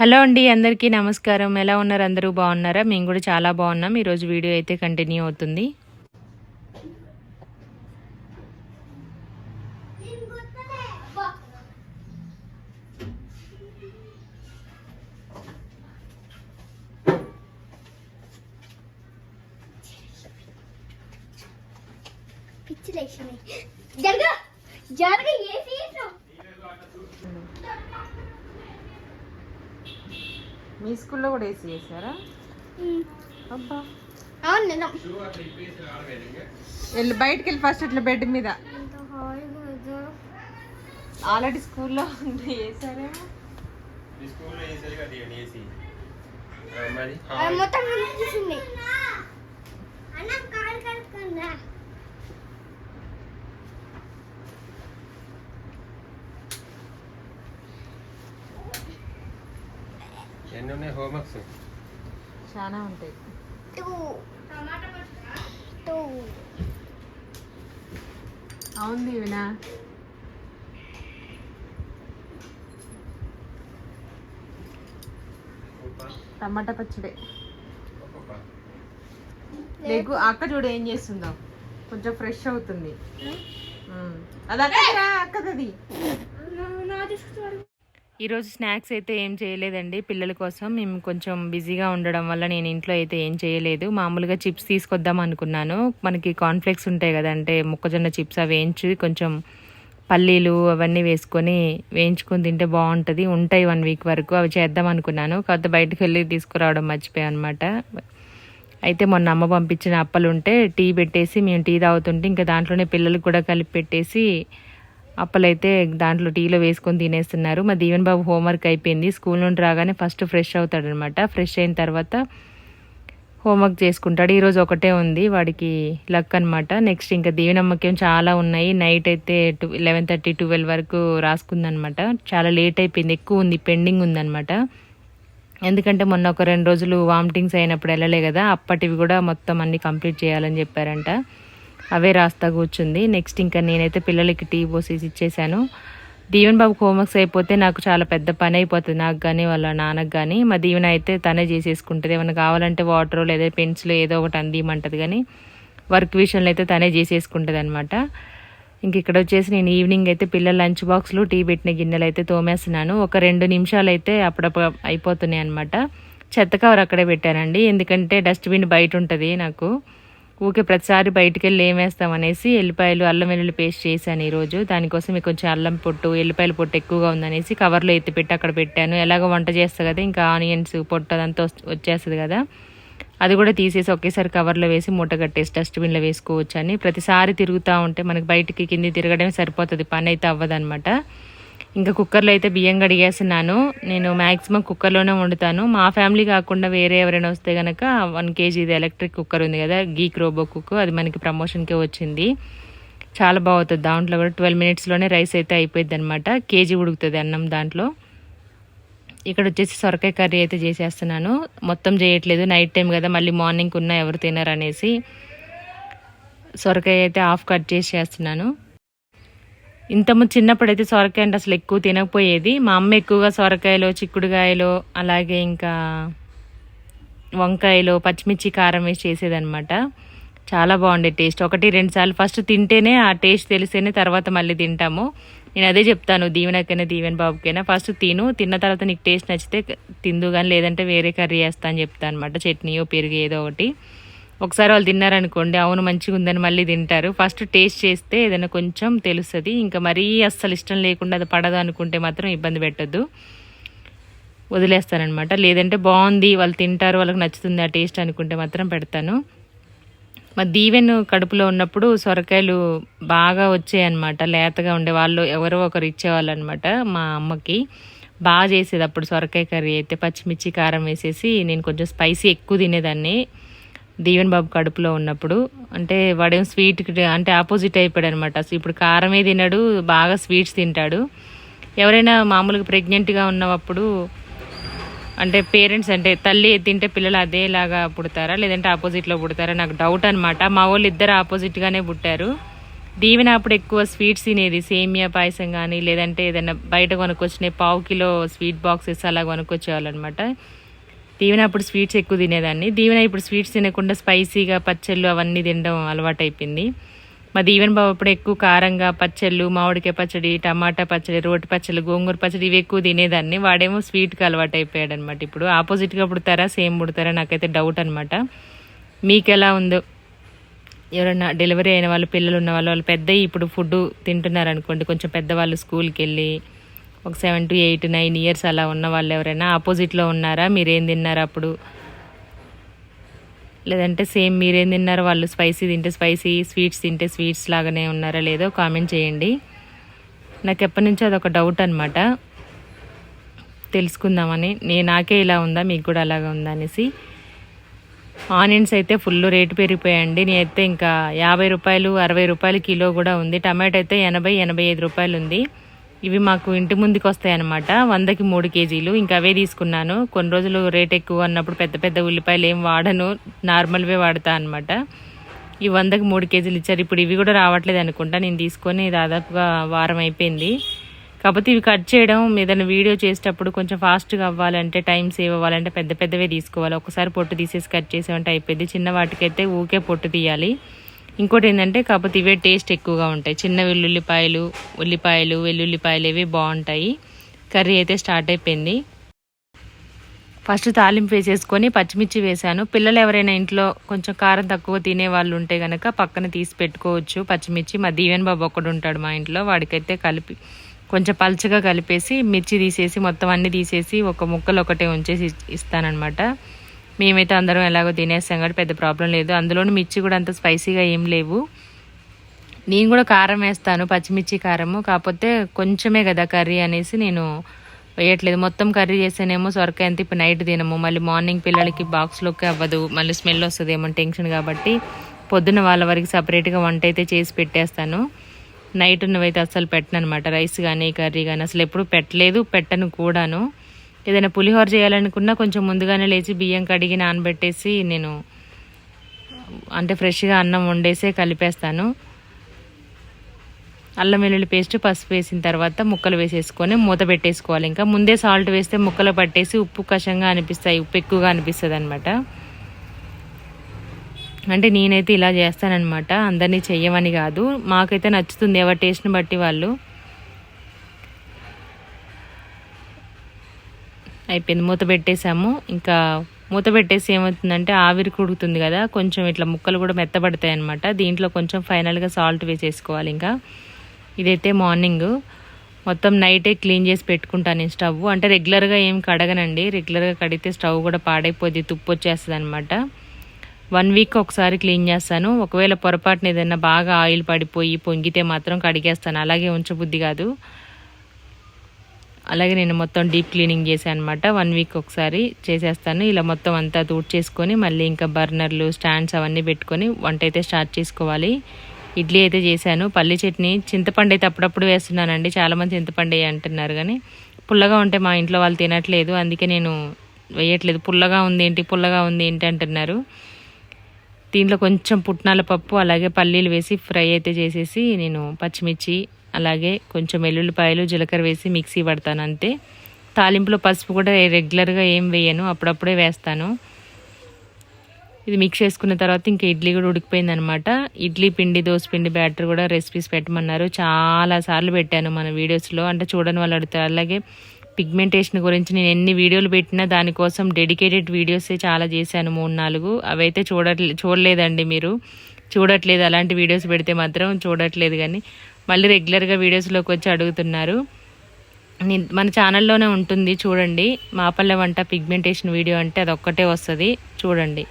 Hello అండి అందరికీ నమస్కారం. ఎలా ఉన్నారు? అందరూ బాగున్నారా? మేము కూడా చాలా బాగున్నాం. ఈరోజు వీడియో అయితే కంటిన్యూ అవుతుంది. జరగ జరగ ఏ మీ స్కూల్లో కూడా ఏసీ చేశారా? అబ్బా. వెళ్ళి బయటకు వెళ్ళి ఫస్ట్ ఇట్లా బెడ్ మీద. ఆల్రెడీ స్కూల్లో వేసారేమో మొత్తం వినిపిస్తుంది అన్న కాలు కడుక్కుందా ఎన్ని ఉన్నాయి హోంవర్క్స్? చాలా ఉంటాయి. అవును దీవెనా టమాటా పచ్చడి. లేకు అక్క చూడు ఏం చేస్తుందో. కొంచెం ఫ్రెష్ అవుతుంది. అది అక్కదిరా అక్కదది. ఈరోజు స్నాక్స్ అయితే ఏం చేయలేదండి. పిల్లల కోసం మేము కొంచెం బిజీగా ఉండడం వల్ల నేను ఇంట్లో అయితే ఏం చేయలేదు. మామూలుగా చిప్స్ తీసుకొద్దాం అనుకున్నాను. మనకి కాన్ఫ్లెక్స్ ఉంటాయి కదా అంటే మొక్కజొన్న చిప్స్ అవి వేయించి కొంచెం పల్లీలు అవన్నీ వేసుకొని వేయించుకొని తింటే బాగుంటుంది. ఉంటాయి వన్ వీక్ వరకు అవి చేద్దాం అనుకున్నాను. కాకపోతే బయటకు వెళ్ళి తీసుకురావడం మర్చిపోయాను అనమాట అయితే మొన్న అమ్మ పంపించిన అప్పలు ఉంటే టీ పెట్టేసి మేము టీ తాగుతుంటే ఇంకా దాంట్లోనే పిల్లలకు కూడా కలిపి పెట్టేసి అప్పలైతే దాంట్లో టీలో వేసుకొని తినేస్తున్నారు. మా దీవెన్ బాబు హోంవర్క్ అయిపోయింది. స్కూల్ నుండి రాగానే ఫస్ట్ ఫ్రెష్ అవుతాడనమాట. ఫ్రెష్ అయిన తర్వాత హోంవర్క్ చేసుకుంటాడు. ఈరోజు ఒకటే ఉంది. వాడికి లక్ అనమాట నెక్స్ట్ ఇంకా దీవెనమ్మకేం చాలా ఉన్నాయి. నైట్ అయితే టూ లెవెన్ థర్టీ ట్వెల్వ్ వరకు రాసుకుందనమాట చాలా లేట్ అయిపోయింది. ఎక్కువ ఉంది. పెండింగ్ ఉందనమాట ఎందుకంటే మొన్న ఒక రెండు రోజులు వామిటింగ్స్ అయినప్పుడు వెళ్ళలే కదా. అప్పటివి కూడా మొత్తం అన్ని కంప్లీట్ చేయాలని చెప్పారంట. అవే రాస్తా కూర్చుంది. నెక్స్ట్ ఇంకా నేనైతే పిల్లలకి టీ పోసేసి ఇచ్చేసాను. దీవెన్ బాబుకి హోంవర్క్స్ అయిపోతే నాకు చాలా పెద్ద పని అయిపోతుంది. నాకు కానీ వాళ్ళ నాన్నకు కానీ మా దీవెన అయితే తనే చేసేసుకుంటుంది. ఏమైనా కావాలంటే వాటర్ లేదా పెన్సిల్ ఏదో ఒకటి అందిమంటది కానీ వర్క్ విషయంలో అయితే తనే చేసేసుకుంటుంది అనమాట ఇంక ఇక్కడ వచ్చేసి నేను ఈవినింగ్ అయితే పిల్లల లంచ్ బాక్స్లు టీ పెట్టిన గిన్నెలు అయితే తోమేస్తున్నాను. ఒక రెండు నిమిషాలు అయితే అప్పుడప్పుడు అయిపోతున్నాయి అనమాట చెత్త కవర్ అక్కడే పెట్టానండి. ఎందుకంటే డస్ట్బిన్ బయట ఉంటుంది నాకు. ఊకే ప్రతిసారి బయటికి వెళ్ళి ఏమేస్తాం అనేసి ఎల్లిపాయలు అల్లం వెల్లుల్లి పేస్ట్ చేశాను ఈరోజు. దానికోసం మీకు కొంచెం అల్లం పొట్టు ఎల్లిపాయల పొట్టు ఎక్కువగా ఉందనేసి కవర్లో ఎత్తి పెట్టి అక్కడ పెట్టాను. ఎలాగో వంట చేస్తా కదా ఇంకా ఆనియన్స్ పొట్టు అదంతా వచ్చేస్తుంది కదా. అది కూడా తీసేసి ఒకేసారి కవర్లో వేసి మూట కట్టేసి డస్ట్బిన్లో వేసుకోవచ్చు అని ప్రతిసారి తిరుగుతూ ఉంటే మనకి బయటికి కింది తిరగడమే సరిపోతుంది. పని అయితే అవ్వదనమాట ఇంకా కుక్కర్లో అయితే బియ్యం కడిగేస్తున్నాను. నేను మ్యాక్సిమం కుక్కర్లోనే వండుతాను. మా ఫ్యామిలీ కాకుండా వేరే ఎవరైనా వస్తే కనుక వన్ కేజీది ఎలక్ట్రిక్ కుక్కర్ ఉంది కదా గీక్ రోబో కుక్ అది మనకి ప్రమోషన్కే వచ్చింది. చాలా బాగుతుంది దాంట్లో కూడా ట్వెల్వ్ మినిట్స్లోనే రైస్ అయితే అయిపోయింది అనమాట కేజీ ఉడుకుతుంది అన్నం దాంట్లో. ఇక్కడ వచ్చేసి సొరకాయ కర్రీ అయితే చేసేస్తున్నాను. మొత్తం చేయట్లేదు. నైట్ టైం కదా మళ్ళీ మార్నింగ్ ఉన్న ఎవరు తినరు అనేసి సొరకాయ అయితే హాఫ్ కట్ చేసి చేస్తున్నాను ఇంతకుముందు చిన్నప్పుడు అయితే సొరకాయ అంటే అసలు ఎక్కువ తినకపోయేది. మా అమ్మ ఎక్కువగా సొరకాయలు చిక్కుడుకాయలు అలాగే ఇంకా వంకాయలు పచ్చిమిర్చి కారం వేసి చేసేదనమాట చాలా బాగుండే టేస్ట్. ఒకటి రెండు సార్లు ఫస్ట్ తింటేనే ఆ టేస్ట్ తెలిస్తేనే తర్వాత మళ్ళీ తింటాము. నేను అదే చెప్తాను దీవెనకైనా దీవెన్ బాబుకైనా. ఫస్ట్ తిను తిన్న తర్వాత నీకు టేస్ట్ నచ్చితే తిందు కానీ లేదంటే వేరే కర్రీ వేస్తా అని చెప్తాను అనమాట చట్నీయో పెరుగు ఏదో ఒకటి. ఒకసారి వాళ్ళు తిన్నారనుకోండి అవును మంచిగా ఉందని మళ్ళీ తింటారు. ఫస్ట్ టేస్ట్ చేస్తే ఏదైనా కొంచెం తెలుస్తుంది. ఇంకా మరీ అస్సలు ఇష్టం లేకుండా అది పడదు అనుకుంటే మాత్రం ఇబ్బంది పెట్టద్దు. వదిలేస్తానమాట లేదంటే బాగుంది వాళ్ళు తింటారు వాళ్ళకి నచ్చుతుంది ఆ టేస్ట్ అనుకుంటే మాత్రం పెడతాను. మా దీవెన్ కడుపులో ఉన్నప్పుడు సొరకాయలు బాగా వచ్చాయన్నమాట. లేతగా ఉండే వాళ్ళు ఎవరో ఒకరు ఇచ్చేవాళ్ళు అనమాట మా అమ్మకి. బాగా చేసేది అప్పుడు సొరకాయ కర్రీ అయితే. పచ్చిమిర్చి కారం వేసేసి నేను కొంచెం స్పైసీ ఎక్కువ తినేదాన్ని. దీవెన్ బాబు కడుపులో ఉన్నప్పుడు అంటే వాడేం స్వీట్ అంటే ఆపోజిట్ అయిపోయాడు అనమాట అసలు ఇప్పుడు కారమే తినడు బాగా స్వీట్స్ తింటాడు. ఎవరైనా మామూలుగా ప్రెగ్నెంట్గా ఉన్నప్పుడు అంటే పేరెంట్స్ అంటే తల్లి తింటే పిల్లలు అదేలాగా పుడతారా లేదంటే ఆపోజిట్లో పుడతారా నాకు డౌట్ అనమాట మా వాళ్ళు ఇద్దరు ఆపోజిట్గానే పుట్టారు. దీవెన అప్పుడు ఎక్కువ స్వీట్స్ తినేది సేమియా పాయసం కానీ లేదంటే ఏదైనా బయట కొనుక్కొచ్చినాయి పావు కిలో స్వీట్ బాక్సెస్ అలా కొనుక్కొచ్చేవాళ్ళు అనమాట దీవెన అప్పుడు స్వీట్స్ ఎక్కువ తినేదాన్ని. దీవెన ఇప్పుడు స్వీట్స్ తినకుండా స్పైసీగా పచ్చళ్ళు అవన్నీ తినడం అలవాటు అయిపోయింది మా దీవెన బాబు అప్పుడు ఎక్కువ కారంగా పచ్చళ్ళు మామిడికాయ పచ్చడి టమాటా పచ్చడి రోటి పచ్చడి గోంగూర పచ్చడి ఇవి ఎక్కువ తినేదాన్ని. వాడేమో స్వీట్కి అలవాటు అయిపోయాడు అనమాట ఇప్పుడు. ఆపోజిట్గా పుడతారా సేమ్ పుడతారా నాకైతే డౌట్ అనమాట మీకు ఎలా ఉందో? ఎవరైనా డెలివరీ అయిన వాళ్ళు పిల్లలు ఉన్న వాళ్ళు వాళ్ళు పెద్ద ఇప్పుడు ఫుడ్ తింటున్నారు అనుకోండి కొంచెం పెద్దవాళ్ళు స్కూల్కి వెళ్ళి ఒక seven to eight nine years అలా ఉన్న వాళ్ళు ఎవరైనా ఆపోజిట్లో ఉన్నారా? మీరేం తిన్నారు అప్పుడు? లేదంటే సేమ్ మీరేం తిన్నారో? వాళ్ళు స్పైసీ తింటే స్పైసీ స్వీట్స్ తింటే స్వీట్స్ లాగానే ఉన్నారా? లేదో కామెంట్ చేయండి. నాకు ఎప్పటి నుంచో అదొక డౌట్ అనమాట తెలుసుకుందామని. నేను నాకే ఇలా ఉందా? మీకు కూడా అలాగా ఉందా? అనేసి. ఆనియన్స్ అయితే ఫుల్ రేటు పెరిగిపోయాయండి. నేనైతే ఇంకా యాభై రూపాయలు అరవై రూపాయలు కిలో కూడా ఉంది. టమాటో అయితే ఎనభై ఎనభై ఐదు రూపాయలు ఉంది. ఇవి మాకు ఇంటి ముందుకు వస్తాయి అనమాట వందకి మూడు కేజీలు. ఇంకా అవే తీసుకున్నాను. కొన్ని రోజులు రేట్ ఎక్కువ అన్నప్పుడు పెద్ద పెద్ద ఉల్లిపాయలు ఏం వాడను. నార్మల్వే వాడతా అనమాట ఈ వందకి మూడు కేజీలు ఇచ్చారు. ఇప్పుడు ఇవి కూడా రావట్లేదు అనుకుంటా. నేను తీసుకొని దాదాపుగా వారం అయిపోయింది. కాకపోతే ఇవి కట్ చేయడం ఏదైనా వీడియో చేసేటప్పుడు కొంచెం ఫాస్ట్గా అవ్వాలంటే టైం సేవ్ అవ్వాలంటే పెద్ద పెద్దవే తీసుకోవాలి. ఒకసారి పొట్టు తీసేసి కట్ చేసామంటే అయిపోయింది. చిన్న వాటికైతే ఊకే పొట్టు తీయాలి. ఇంకోటి ఏంటంటే కాకపోతే ఇవే టేస్ట్ ఎక్కువగా ఉంటాయి. చిన్న వెల్లుల్లిపాయలు ఉల్లిపాయలు వెల్లుల్లిపాయలు ఇవి బాగుంటాయి. కర్రీ అయితే స్టార్ట్ అయిపోయింది. ఫస్ట్ తాలింపు వేసేసుకొని పచ్చిమిర్చి వేసాను పిల్లలు ఎవరైనా ఇంట్లో కొంచెం కారం తక్కువ తినే వాళ్ళు ఉంటే కనుక పక్కన తీసి పెట్టుకోవచ్చు పచ్చిమిర్చి. మా దీవెన్ బాబు ఒకడు ఉంటాడు మా ఇంట్లో వాడికైతే కలిపి కొంచెం పల్చగా కలిపేసి మిర్చి తీసేసి మొత్తం అన్నీ తీసేసి ఒక ముక్కలు ఒకటే ఉంచేసి ఇస్తానన్నమాట. మేమైతే అందరం ఎలాగో తినేస్తాం కాబట్టి పెద్ద ప్రాబ్లం లేదు. అందులోని మిర్చి కూడా అంత స్పైసీగా ఏం లేవు. నేను కూడా కారం వేస్తాను పచ్చిమిర్చి కారము. కాకపోతే కొంచెమే కదా కర్రీ అనేసి నేను వేయట్లేదు. మొత్తం కర్రీ చేసానేమో సొరకాయ అంత ఇప్పుడు నైట్ తినము. మళ్ళీ మార్నింగ్ పిల్లలకి బాక్స్లోకి అవ్వదు. మళ్ళీ స్మెల్ వస్తుంది ఏమో టెన్షన్ కాబట్టి పొద్దున్న వాళ్ళ వరకు సపరేట్గా వంట అయితే చేసి పెట్టేస్తాను. నైట్ ఉన్నవైతే అస్సలు పెట్టను అనమాట రైస్ కానీ కర్రీ కానీ అసలు ఎప్పుడు పెట్టలేదు పెట్టను కూడాను. ఏదైనా పులిహోర చేయాలనుకున్నా కొంచెం ముందుగానే లేచి బియ్యం కడిగి నానబెట్టేసి నేను అంటే ఫ్రెష్గా అన్నం వండేసే కలిపేస్తాను. అల్లం వెల్లుల్లి పేస్ట్ పసుపు వేసిన తర్వాత ముక్కలు వేసేసుకొని మూత పెట్టేసుకోవాలి. ఇంకా ముందే సాల్ట్ వేస్తే ముక్కలు పట్టేసి ఉప్పు కషంగా అనిపిస్తాయి ఉప్పు ఎక్కువగా అనిపిస్తుంది అనమాట అంటే నేనైతే ఇలా చేస్తానన్నమాట. అందరినీ చెయ్యమని కాదు. మాకైతే నచ్చుతుంది ఎవరి టేస్ట్ని బట్టి వాళ్ళు. అయిపోయింది. మూత పెట్టేసాము ఇంకా మూత పెట్టేసి ఏమవుతుందంటే ఆవిరి కుడుతుంది కదా కొంచెం ఇట్లా ముక్కలు కూడా మెత్తబడతాయి అనమాట దీంట్లో కొంచెం ఫైనల్గా సాల్ట్ వేసేసుకోవాలి ఇంకా. ఇదైతే మార్నింగ్ మొత్తం నైటే క్లీన్ చేసి పెట్టుకుంటాను నేను స్టవ్ అంటే రెగ్యులర్గా ఏం కడగనండి. రెగ్యులర్గా కడిగితే స్టవ్ కూడా పాడైపోద్ది తుప్పు వచ్చేస్తుంది అనమాట వన్ వీక్ ఒకసారి క్లీన్ చేస్తాను. ఒకవేళ పొరపాటున ఏదైనా బాగా ఆయిల్ పడిపోయి పొంగితే మాత్రం కడిగేస్తాను. అలాగే ఉంచబుద్ధి కాదు. అలాగే నేను మొత్తం డీప్ క్లీనింగ్ చేశాను అనమాట వన్ వీక్ ఒకసారి చేసేస్తాను. ఇలా మొత్తం అంతా తూడ్ చేసుకొని మళ్ళీ ఇంకా బర్నర్లు స్టాండ్స్ అవన్నీ పెట్టుకొని వంట అయితే స్టార్ట్ చేసుకోవాలి. ఇడ్లీ అయితే చేశాను. పల్లి చట్నీ చింతపండు అయితే అప్పుడప్పుడు వేస్తున్నానండి. చాలామంది చింతపండు అంటున్నారు కానీ పుల్లగా ఉంటే మా ఇంట్లో వాళ్ళు తినట్లేదు. అందుకే నేను వేయట్లేదు. పుల్లగా ఉంది ఏంటి పుల్లగా ఉంది ఏంటి అంటున్నారు. దీంట్లో కొంచెం పుట్నాల పప్పు అలాగే పల్లీలు వేసి ఫ్రై అయితే చేసేసి నేను పచ్చిమిర్చి అలాగే కొంచెం వెల్లుల్లిపాయలు జీలకర్ర వేసి మిక్సీ పడతాను అంతే. తాలింపులో పసుపు కూడా రెగ్యులర్గా ఏం వేయను అప్పుడప్పుడే వేస్తాను. ఇది మిక్స్ చేసుకున్న తర్వాత ఇంకా ఇడ్లీ కూడా ఉడికిపోయింది అనమాట ఇడ్లీ పిండి దోశ పిండి బ్యాటర్ కూడా రెసిపీస్ పెట్టమన్నారు. చాలా సార్లు పెట్టాను మన వీడియోస్లో. అంటే చూడని వాళ్ళు అడుగుతారు అలాగే పిగ్మెంటేషన్ గురించి నేను ఎన్ని వీడియోలు పెట్టినా దానికోసం డెడికేటెడ్ వీడియోసే చాలా చేశాను మూడు నాలుగు. అవైతే చూడట్లే చూడలేదండి మీరు. చూడట్లేదు. అలాంటి వీడియోస్ పెడితే మాత్రం చూడట్లేదు కానీ మళ్ళీ రెగ్యులర్గా వీడియోస్లోకి వచ్చి అడుగుతున్నారు. మన ఛానల్లోనే ఉంటుంది చూడండి. మాపల్లె వంట పిగ్మెంటేషన్ వీడియో అంటే అది ఒక్కటే వస్తుంది చూడండి.